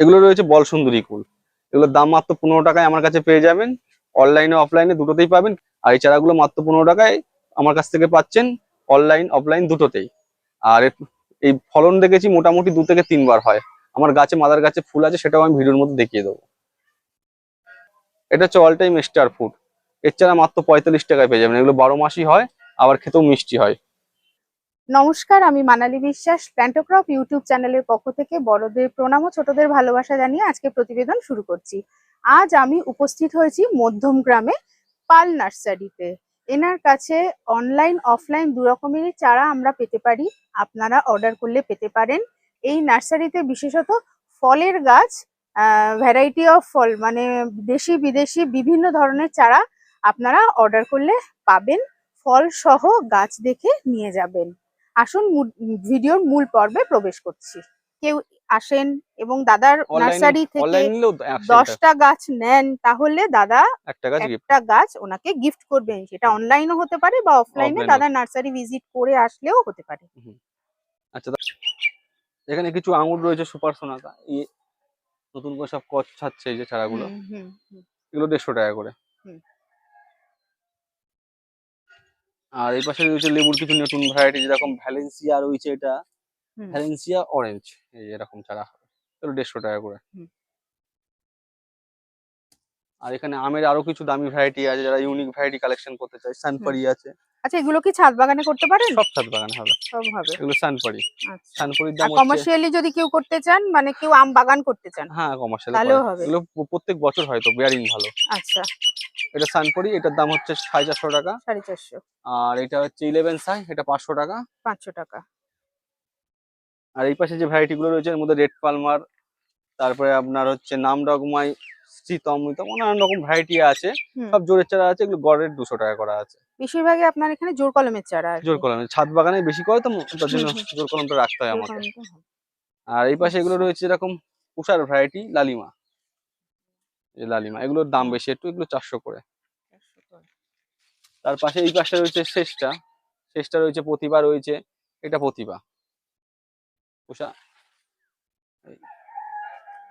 এগুলো রয়েছে বল সুন্দরী কুল। এগুলোর দাম মাত্র পনেরো টাকায় আমার কাছে পেয়ে যাবেন। অনলাইনে অফলাইনে দুটোতেই পাবেন। আর এই চারাগুলো মাত্র পনেরো টাকায় আমার কাছ থেকে পাচ্ছেন অনলাইন অফলাইন দুটোতেই। আর এই ফলন দেখেছি মোটামুটি দু থেকে তিনবার হয়। আমার গাছে, মাদার গাছে ফুল আছে, সেটাও আমি ভিডিওর মধ্যে দেখিয়ে দেবো। এটা হচ্ছে অল টাইম স্টার ফুড এর চারা মাত্র পঁয়তাল্লিশ টাকায় পেয়ে যাবেন। এগুলো বারো মাসই হয়, আবার খেতেও মিষ্টি হয়। নমস্কার, আমি মানালি বিশ্বাস প্ল্যান্টোক্রপ ইউটিউব চ্যানেলের পক্ষ থেকে বড়দের প্রণাম ও ছোটদের ভালোবাসা জানিয়ে আজকে প্রতিবেদন শুরু করছি। আজ আমি উপস্থিত হয়েছি মধ্যম গ্রামে পাল নার্সারিতে। এনার কাছে অনলাইন, অফলাইন দু রকমেরই চারা আমরা পেতে পারি। আপনারা অর্ডার করলে পেতে পারেন। এই নার্সারিতে বিশেষত ফলের গাছ ভ্যারাইটি অফ ফল মানে দেশি বিদেশি বিভিন্ন ধরনের চারা আপনারা অর্ডার করলে পাবেন। ফল সহ গাছ দেখে নিয়ে যাবেন। আসুন ভিডিওর মূল পর্বে প্রবেশ করছি কেউ আসেন এবং দাদার নার্সারি থেকে। দশটা গাছ নেন তাহলে দাদা একটা গাছ ওনাকে গিফট করবেন সেটা অনলাইনও হতে পারে বা অফলাইনে। দাদার নার্সারি ভিজিট করে আসলেও হতে পারে আচ্ছা এখানে কিছু আঙুর রয়েছে সুপার এই নতুন করে সব কচ ছাড়ছে এই যে চারাগুলো। এগুলো দেড়শো টাকা করে। আর এই পাশে রয়েছে লেবুর কিছু নতুন ভ্যারাইটি যেরকম ভ্যালেন্সিয়া রয়েছে এটা। ভ্যালেন্সিয়া অরেঞ্জ এই এরকম চারা তো দেড়শো টাকা করে। আর এখানে আমের আরও কিছু দামি ভ্যারাইটি আছে যারা ইউনিক ভ্যারাইটি কালেকশন করতে চায় সানপারি আছে আচ্ছা এগুলো কি ছাদ বাগানে করতে পারেন? সব ছাদ বাগানে হবে। সব হবে। এগুলো সানপারি আচ্ছা। সানপারির দাম হচ্ছে কমার্শিয়ালি যদি কেউ করতে চান মানে কেউ আম বাগান করতে চান হ্যাঁ কমার্শিয়াল তাহলেও হবে। এগুলো প্রত্যেক বছর হয়তো বেয়ারিং ভালো। আচ্ছা। এটা সানপরি এটার দাম হচ্ছে সাড়ে চারশো টাকা। সাড়ে চারশো। আর এটা হচ্ছে ইলেভেন সাই এটা পাঁচশো টাকা। পাঁচশো টাকা। আর এই পাশে যে ভ্যারাইটি গুলো রয়েছে এর মধ্যে রেড পালমার তারপরে আপনার হচ্ছে নাম ডগমাই শীতম মিতম নানান রকম ভ্যারাইটি আছে। সব জোরের চারা আছে এগুলো গড়ের দুশো টাকা করা আছে। বেশিরভাগই আপনার এখানে জোর কলমের চারা জোর কলমে ছাদ বাগানে বেশি করে তো তার জন্য। জোর কলমটা রাখতে হয় আমাকে আর এই পাশে এগুলো রয়েছে এরকম উষার ভ্যারাইটি লালিমা। এই লালিমা এগুলোর দাম বেশি একটু এগুলো চারশো করে। তার পাশে এই পাশে রয়েছে শেষটা। শেষটা রয়েছে প্রতিভা রয়েছে এটা প্রতিভা। উষা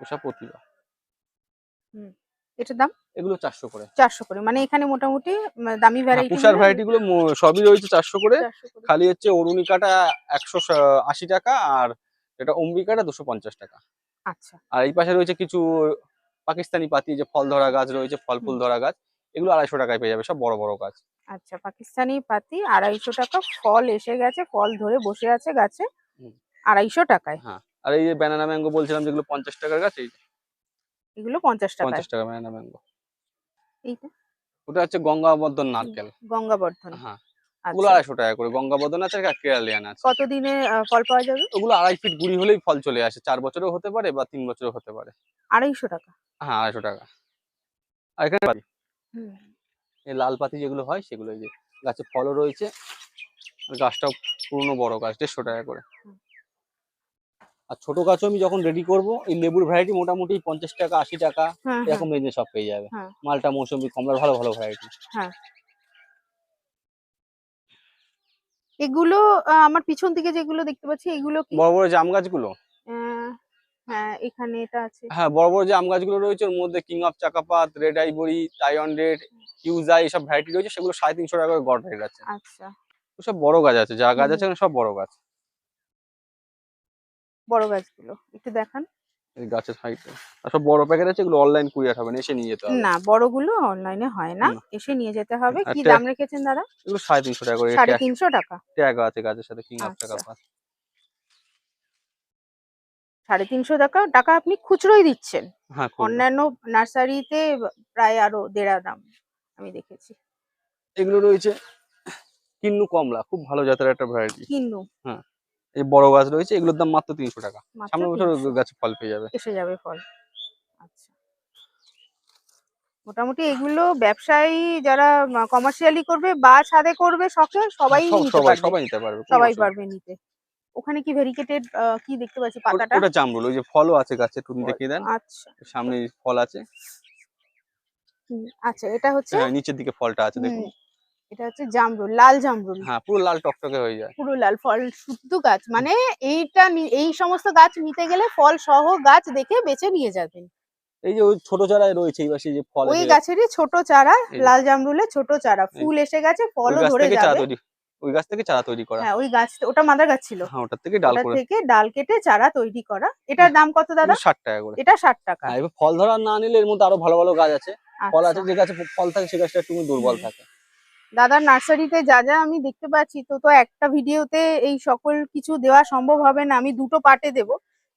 উষা প্রতিভা। এটার দাম? এগুলো চারশো করে। চারশো করে মানে এখানে মোটামুটি দামি ভ্যারাইটি পুষার ভ্যারাইটি গুলো সবই রয়েছে চারশো করে। খালি হচ্ছে অরুণিকাটা একশো আশি টাকা আর এটা অম্বিকাটা দুশো পঞ্চাশ টাকা। আচ্ছা। আর এই পাশে রয়েছে কিছু পাকিস্তানি পাতি যে ফল ধরা গাছ রয়েছে ফল ফুল ধরা গাছ এগুলো আড়াইশো টাকায় পেয়ে যাবে সব বড় বড় গাছ। আচ্ছা পাকিস্তানি পাতি আড়াইশো টাকা ফল এসে গেছে ফল ধরে বসে আছে গাছে আড়াইশো টাকায়। হ্যাঁ আর এই যে ব্যানানা ম্যাঙ্গো বলছিলাম যেগুলো পঞ্চাশ টাকার গাছ এই এগুলো পঞ্চাশ টাকায়। পঞ্চাশ টাকা ব্যানানা ম্যাঙ্গো। এইটা? ওটা হচ্ছে গঙ্গাবর্ধন নারকেল। গঙ্গাবর্ধন। হ্যাঁ। ওগুলো আচ্ছা আড়াইশো টাকা করে। গঙ্গাবর্ধন আছে আর কেরালিয়ান আছে। কতদিনে ফল পাওয়া যাবে? ওগুলো আড়াই ফিট গুড়ি হলেই ফল চলে আসে। চার বছরেও হতে পারে বা তিন বছরও হতে পারে। আড়াইশো টাকা? হ্যাঁ আড়াইশো টাকা। আর এখানে এই লাল পাতি যেগুলো হয় সেগুলো এই যে গাছে ফলও রয়েছে। আর গাছটাও পুরনো বড় গাছ দেড়শো টাকা করে। আর ছোট গাছও আমি যখন রেডি করব এই লেবুর ভ্যারাইটি মোটামুটি পঞ্চাশ টাকা আশি টাকা হ্যাঁ হ্যাঁ। এরকম রেঞ্জে সব পেয়ে যাবে। হ্যাঁ। মালটা মৌসুমি কমলার ভালো ভালো ভ্যারাইটি এগুলো আমার পিছন দিকে যেগুলো দেখতে পাচ্ছি এগুলো কি? বড় বড় জাম গাছগুলো? হ্যাঁ এখানে এটা আছে। হ্যাঁ বড় বড় যে আম গাছগুলো রয়েছে ওর মধ্যে king of Chakapat red ivory Taiwan red কিউজা এইসব ভ্যারাইটি রয়েছে সেগুলো সাড়ে তিনশো টাকা করে গড় রেট আছে। আচ্ছা। সব বড় গাছ আছে যা গাছ আছে সব বড় গাছ। বড় গাছগুলো। একটু দেখান। এই গাছের সব বড় প্যাকেট আছে এগুলো অনলাইন কুরিয়ার হবে না এসে নিয়ে যেতে হবে। না বড়গুলো অনলাইনে হয় না। এসে নিয়ে যেতে হবে। কি দাম রেখেছেন দাদা? এগুলো সাড়ে তিনশো টাকা করে। সাড়ে তিনশো টাকা। ট্যাগ আছে গাছের সাথে কিং আচ্ছা। টাকা টাকা। আপনি খুচরোই দিচ্ছেন। হ্যাঁ। অন্যান্য নার্সারিতে প্রায় আরও দেড়া দাম আমি দেখেছি। এগুলো রয়েছে কিন্নু কমলা খুব ভালো জাতের একটা ভ্যারাইটি কিন্নু। এই বড় গাছ রয়েছে এগুলোর দাম মাত্র তিনশো টাকা। সামনের বছর 300 গাছে ফল পেয়ে যাবে। এসে যাবে ফল। আচ্ছা। মোটামুটি এগুলো ব্যবসায়ী যারা কমার্শিয়ালি করবে বা ছাদে করবে শখে সবাই নিতে সবাই সবাই নিতে পারবে সবাই পারবে নিতে। ওখানে কি ভেরিকেটেড কি দেখতে পাচ্ছি? পাতাটা? ওটা জামরুল ওই যে ফলও আছে গাছে তুমি। দেখিয়ে দেন। আচ্ছা। সামনে ফল আছে। আচ্ছা এটা হচ্ছে হ্যাঁ নিচের দিকে ফলটা আছে দেখুন। এটা হচ্ছে জামরুল লাল জামরুল। হ্যাঁ পুরো লাল টকটকে হয়ে যায়। পুরো লাল ফল শুদ্ধ গাছ। মানে এইটা এই সমস্ত গাছ নিতে গেলে ফল সহ গাছ দেখে বেছে নিয়ে যাবেন। এই যে ওই ছোট চারা রয়েছে এই পাশে যে ফল ওই গাছেরই ছোট চারা লাল জামরুলের ছোট চারা। ফুল এসে গেছে ওই ফলও গাছ ধরে থেকে চারা যাবে। তৈরি ওই গাছ থেকে চারা তৈরি করা। হ্যাঁ ওই গাছ ওটা মাদার গাছ ছিল। হ্যাঁ ওটার থেকে ডাল করে। থেকে ডাল কেটে চারা তৈরি করা। এটার দাম কত দাদা? ষাট টাকা করে। এটা ষাট টাকা। হ্যাঁ এবার ফল ধরা না নিলে এর মধ্যে আরও ভালো ভালো গাছ আছে। ফল আছে আচ্ছা। যে গাছে ফল থাকে সে গাছটা একটু দুর্বল থাকে। দাদার নার্সারিতে যা যা আমি দেখতে পাচ্ছি, তো তো একটা ভিডিওতে এই সকল কিছু দেওয়া সম্ভব হবে না। আমি দুটো পার্টে দেব।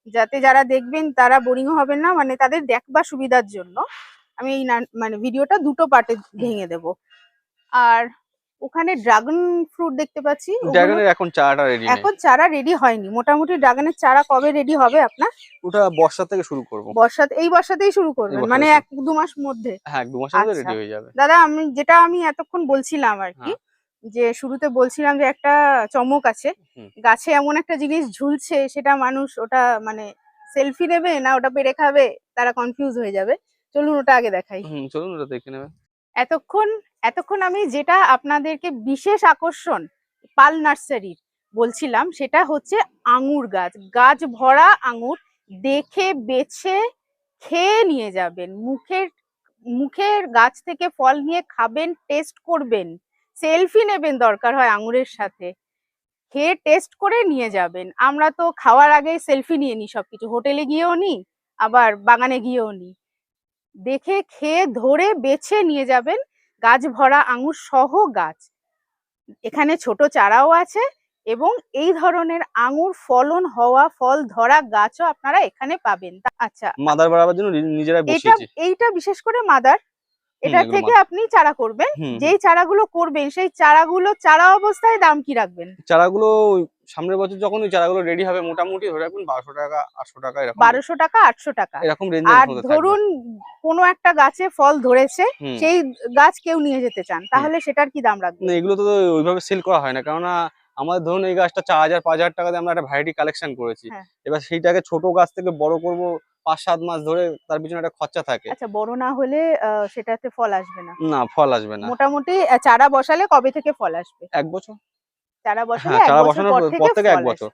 যাতে যারা দেখবেন তারা বোরিং হবেন না মানে তাদের দেখবার সুবিধার জন্য আমি এই মানে ভিডিওটা দুটো পার্টে ভেঙে দেব। আর ওখানে ড্রাগন ফ্রুট দেখতে পাচ্ছি। ড্রাগনের এখন চারাটা রেডি এখন চারা রেডি হয়নি। মোটামুটি ড্রাগনের চারা কবে রেডি হবে আপনার? ওটা বর্ষা থেকে শুরু করব। বর্ষা এই বর্ষাতেই শুরু করবেন? মানে এক দু মাস মধ্যে? হ্যাঁ দু মাসের মধ্যে আচ্ছা। রেডি হয়ে যাবে। দাদা আমি যেটা আমি এতক্ষণ বলছিলাম আর কি যে শুরুতে বলছিলাম যে একটা চমক আছে। গাছে এমন একটা জিনিস ঝুলছে সেটা মানুষ ওটা মানে সেলফি নেবে না ওটা পেরে খাবে তারা কনফিউজ হয়ে যাবে। চলুন ওটা আগে দেখাই। চলুন ওটা দেখে নেবে। এতক্ষণ এতক্ষণ আমি যেটা আপনাদেরকে বিশেষ আকর্ষণ, পাল নার্সারির বলছিলাম, সেটা হচ্ছে আঙুর গাছ। গাছ ভরা আঙুর দেখে, বেছে, খেয়ে নিয়ে যাবেন। মুখের মুখের গাছ থেকে ফল নিয়ে খাবেন, টেস্ট করবেন। সেলফি নেবেন দরকার হয় আঙুরের সাথে। খেয়ে, টেস্ট করে নিয়ে যাবেন। আমরা তো খাওয়ার আগেই সেলফি নিয়ে নিই সবকিছু। হোটেলে গিয়েও নিই, আবার বাগানে গিয়েও নিই। দেখে, খেয়ে, ধরে, বেছে নিয়ে যাবেন। গাছ ভরা আঙুর সহ গাছ। এখানে ছোট চারাও আছে এবং এই ধরনের আঙুর ফলন হওয়া ফল ধরা গাছও আপনারা এখানে পাবেন। তা- আচ্ছা। মাদার বাড়াবার জন্য নি- বসিয়েছি। এইটা বিশেষ করে মাদার এটা থেকে আপনি চারা করবেন। যেই চারাগুলো করবেন সেই চারাগুলো চারা অবস্থায় দাম কি রাখবেন? চারাগুলো সামনের বছর যখন ওই চারাগুলো রেডি হবে মোটামুটি ধরে রাখুন বারোশো টাকা আটশো টাকা এরকম। বারোশো টাকা আটশো টাকা। এরকম রেঞ্জের আর ধরুন কোনো একটা গাছে ফল ধরেছে সেই গাছ কেউ নিয়ে যেতে চান তাহলে সেটার কি দাম রাখবেন এগুলো তো ওইভাবে সেল করা হয় না কেননা আমাদের ধরুন এই গাছটা চার হাজার পাঁচ হাজার টাকা দিয়ে আমরা একটা ভ্যারাইটি কালেকশন করেছি। হ্যাঁ। এবার সেইটাকে ছোট গাছ থেকে বড় করব পাঁচ সাত মাস ধরে তার পিছনে একটা খরচা থাকে। আচ্ছা বড় না হলে সেটাতে ফল আসবে না? না ফল আসবে না। মোটামুটি চারা বসালে কবে থেকে ফল আসবে? এক বছর। চারা বসালে হ্যাঁ, চারা বছর বসানোর পর থেকে এক বছর।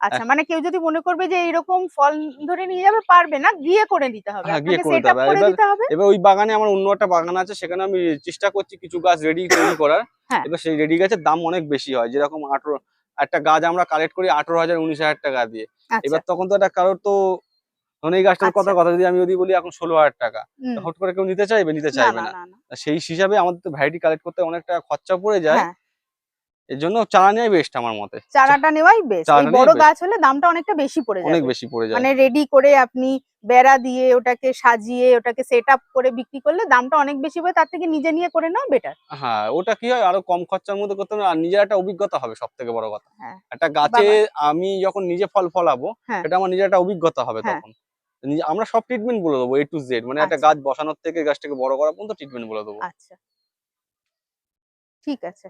আচ্ছা মানে কেউ যদি মনে করবে যে এরকম ফল ধরে নিয়ে যাবে পারবে না গিয়ে করে নিতে হবে। হ্যাঁ, গিয়ে করে দিতে হবে। এবার ওই বাগানে আমার অন্য একটা বাগান আছে সেখানে আমি চেষ্টা করছি কিছু গাছ রেডি তৈরি করার। হ্যাঁ। এবার সেই রেডি গাছের দাম অনেক বেশি হয়। যেরকম আঠারো একটা গাছ আমরা কালেক্ট করি আঠারো হাজার উনিশ হাজার টাকা দিয়ে। আচ্ছা। এবার তখন তো একটা কারোর তো ধরুন এই গাছটার কথা আচ্ছা। কথা যদি আমি যদি বলি এখন ষোলো হাজার টাকা। হট করে কেউ নিতে চাইবে নিতে চাইবে না সেই হিসাবে আমাদের তো ভ্যারাইটি কালেক্ট করতে অনেকটা খরচা পড়ে যায়। হ্যাঁ। এর জন্য চারা নেওয়াই বেস্ট আমার মতে। চারাটা নেওয়াই এই বড় গাছ হলে দামটা অনেকটা বেশি পড়ে অনেক বেশি পড়ে যায়। মানে রেডি করে আপনি বেড়া দিয়ে ওটাকে সাজিয়ে ওটাকে সেট আপ করে বিক্রি করলে দামটা অনেক বেশি হবে তার থেকে নিজে নিয়ে করে নেওয়া বেটার হ্যাঁ ওটা কি হয়? আরও কম খরচার মধ্যে করতে আর নিজের একটা অভিজ্ঞতা হবে সব থেকে বড় কথা। হ্যাঁ। একটা গাছে আমি যখন নিজে ফল ফলাবো হ্যাঁ। এটা আমার নিজের একটা অভিজ্ঞতা হবে হ্যাঁ। তখন। আমরা সব ট্রিটমেন্ট বলে দেবো এ টু জেড মানে একটা আচ্ছা। গাছ বসানোর থেকে গাছটাকে বড় করা পর্যন্ত ট্রিটমেন্ট বলে দেবো। আচ্ছা। ঠিক আছে।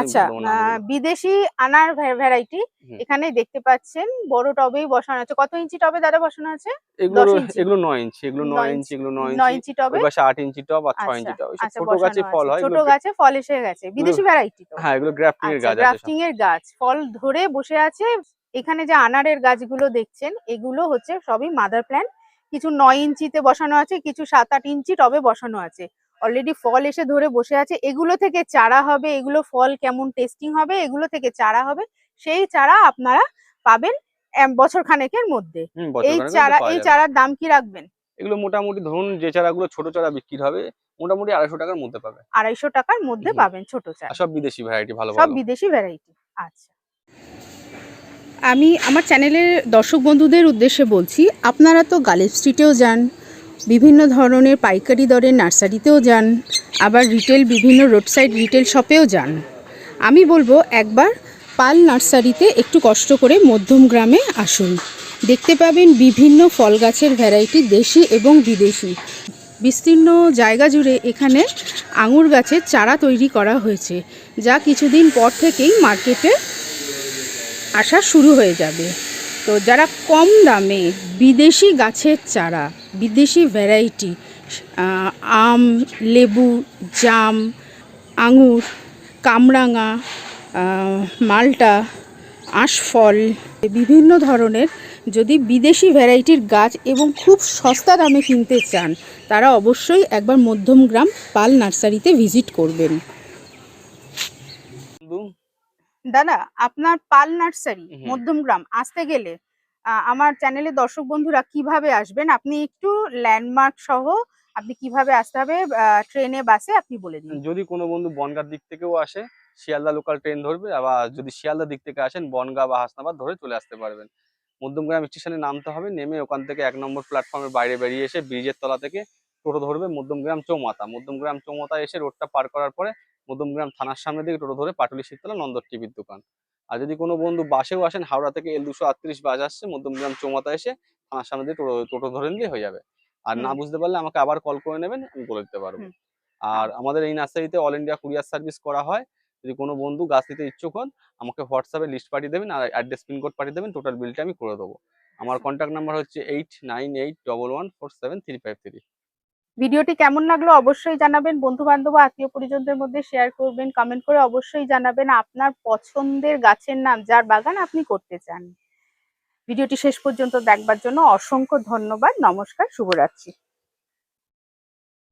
আচ্ছা বিদেশি আনার ভ্যারাইটি এখানে দেখতে পাচ্ছেন বড় টবেই বসানো আছে। কত ইঞ্চি টবে দাদা বসানো আছে? এগুলো এগুলো নয় ইঞ্চি এগুলো নয় নয় ইঞ্চি। ইঞ্চি এগুলো নয় নয় ইঞ্চি। ইঞ্চি টবে? পাশে ইঞ্চি টব আর ছয় ইঞ্চি আচ্ছা টব। আচ্ছা ছোট গাছে ফল হয় ছোট গাছে ফল এসে গেছে। বিদেশি ভ্যারাইটি তো। হ্যাঁ এগুলো গ্রাফটিং এর আচ্ছা গাছ গ্রাফটিং এর গাছ। ফল ধরে বসে আছে। এখানে যে আনারের গাছগুলো দেখছেন এগুলো হচ্ছে সবই মাদার প্ল্যান্ট। কিছু নয় ইঞ্চিতে বসানো আছে কিছু সাত আট ইঞ্চি টবে বসানো আছে। অলরেডি ফল এসে ধরে বসে আছে। এগুলো থেকে চারা হবে এগুলো ফল কেমন টেস্টিং হবে এগুলো থেকে চারা হবে সেই চারা আপনারা পাবেন এম, বছর খানেকের মধ্যে এই চারা এই চারার দাম কি রাখবেন? এগুলো মোটামুটি ধরুন যে চারাগুলো ছোট চারা বিক্রি হবে মোটামুটি আড়াইশো টাকার মধ্যে পাবে। আড়াইশো টাকার মধ্যে পাবেন ছোট চারা। সব বিদেশি ভ্যারাইটি ভালো সব বিদেশি ভ্যারাইটি আচ্ছা। আমি আমার চ্যানেলের দর্শক বন্ধুদের উদ্দেশ্যে বলছি আপনারা তো গালিব স্ট্রিটেও যান বিভিন্ন ধরনের পাইকারি দরের নার্সারিতেও যান, আবার রিটেল বিভিন্ন রোড সাইড রিটেল শপেও যান। আমি বলব, একবার পাল নার্সারিতে একটু কষ্ট করে মধ্যম গ্রামে আসুন। দেখতে পাবেন বিভিন্ন ফল গাছের ভ্যারাইটি দেশি এবং বিদেশি। বিস্তীর্ণ জায়গা জুড়ে এখানে আঙুর গাছের চারা তৈরি করা হয়েছে, যা কিছুদিন পর থেকেই মার্কেটে আসা শুরু হয়ে যাবে। তো যারা কম দামে বিদেশি গাছের চারা বিদেশি ভ্যারাইটি আম লেবু জাম আঙুর কামরাঙা মালটা আশফল বিভিন্ন ধরনের যদি বিদেশি ভ্যারাইটির গাছ এবং খুব সস্তা দামে কিনতে চান তারা অবশ্যই একবার মধ্যমগ্রাম পাল নার্সারিতে ভিজিট করবেন দাদা আপনার পাল নার্সারি। মধ্যমগ্রাম আসতে গেলে আমার চ্যানেলে দর্শক বন্ধুরা কীভাবে আসবেন? আপনি একটু ল্যান্ডমার্ক সহ আপনি কীভাবে আসতে হবে? ট্রেনে বাসে আপনি বলে দিন। যদি কোনো বন্ধু বনগার দিক থেকেও আসে, শিয়ালদা লোকাল ট্রেন ধরবে, আবার যদি শিয়ালদা দিক থেকে আসেন, বনগা বা হাসনাবাদ ধরে চলে আসতে পারবেন। মধ্যমগ্রাম স্টেশনে নামতে হবে, নেমে ওখান থেকে এক নম্বর প্ল্যাটফর্মের বাইরে বেরিয়ে এসে ব্রিজের তলা থেকে টোটো ধরবে মধ্যমগ্রাম চৌমাতা মধ্যমগ্রাম চৌমাথা এসে রোডটা পার করার পরে মধ্যমগ্রাম থানার সামনে দিকে টোটো ধরে পাটুলি শীতলা নন্দর টিভির দোকান। আর যদি কোনো বন্ধু বাসেও আসেন হাওড়া থেকে এল দুশো আটত্রিশ বাস আসছে মধ্যমগ্রাম চৌমাথা এসে থানার সামনে দিয়ে টোটো টোটো ধরে নিলে হয়ে যাবে। আর না বুঝতে পারলে আমাকে আবার কল করে নেবেন আমি বলে দিতে পারব। আর আমাদের এই নার্সারিতে অল ইন্ডিয়া কুরিয়ার সার্ভিস করা হয়। যদি কোনো বন্ধু গাছ নিতে ইচ্ছুক হন আমাকে হোয়াটসঅ্যাপে লিস্ট পাঠিয়ে দেবেন আর অ্যাড্রেস পিন কোড পাঠিয়ে দেবেন টোটাল বিলটা আমি করে দেবো। আমার কন্ট্যাক্ট নাম্বার হচ্ছে eight nine eight double one four seven three five three. ভিডিওটি কেমন লাগল অবশ্যই জানাবেন। বন্ধু বান্ধব আত্মীয় পরিজনদের মধ্যে শেয়ার করবেন কমেন্ট করে অবশ্যই জানাবেন আপনার পছন্দের গাছের নাম যার বাগান আপনি করতে চান। ভিডিওটি শেষ পর্যন্ত দেখবার জন্য অসংখ্য ধন্যবাদ। নমস্কার, শুভরাত্রি।